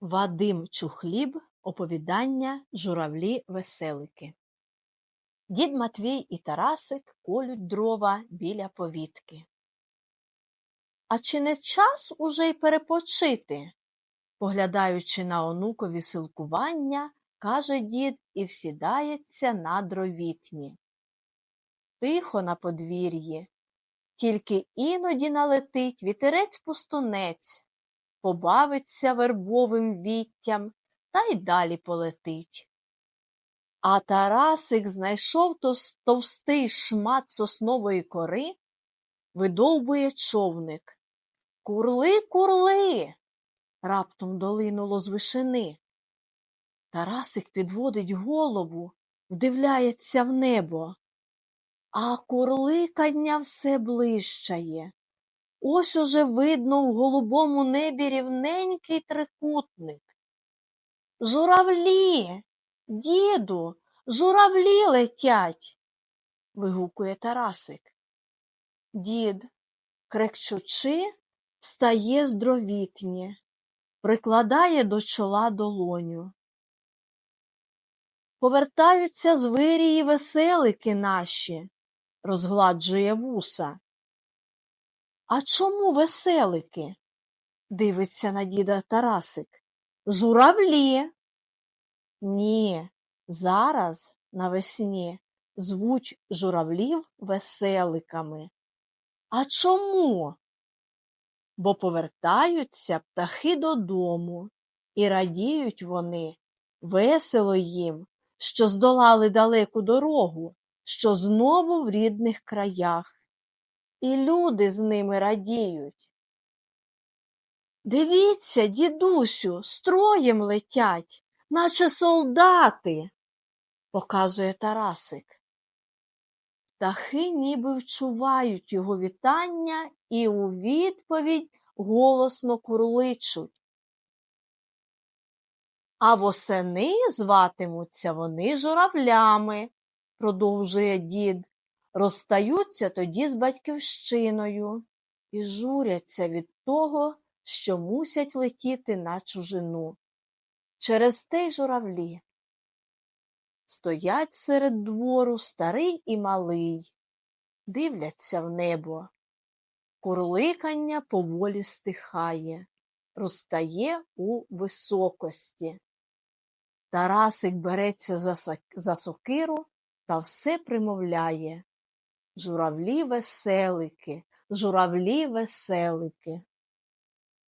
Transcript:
Вадим Чухліб Оповідання Журавлі-веселики Дід Матвій і Тарасик колють дрова біля повітки. А чи не час уже й перепочити? Поглядаючи на онукові силкування, каже дід і всідається на дровітні. Тихо на подвір'ї, тільки іноді налетить вітерець-пустунець, побавиться вербовим віттям та й далі полетить. А Тарасик знайшов товстий шмат соснової кори, видовбує човник. Курли, курли! раптом долинуло з вишини. Тарасик підводить голову, вдивляється в небо. А курликання все ближчає. Ось уже видно в голубому небі рівненький трикутник. Журавлі, діду, журавлі летять. вигукує Тарасик. Дід, крекчучи, встає з прикладає до чола долоню. Повертаються з вирії веселики наші, розгладжує вуса. А чому веселики? дивиться на діда Тарасик. Журавлі. Ні, зараз навесні звуть журавлів веселиками. А чому? Бо повертаються птахи додому, і радіють вони, весело їм, що здолали далеку дорогу, що знову в рідних краях. І люди з ними радіють. Дивіться, дідусю, строєм летять, наче солдати, показує Тарасик. Птахи ніби вчувають його вітання і у відповідь голосно курличуть. А восени зватимуться вони журавлями, продовжує дід, розстаються тоді з батьківщиною і журяться від того, що мусять летіти на чужину. Через те й журавлі. Стоять серед двору старий і малий, дивляться в небо. Курликання поволі стихає, розтає у високості. Тарасик береться за, сокиру та все примовляє. Журавлі веселики, журавлі веселики.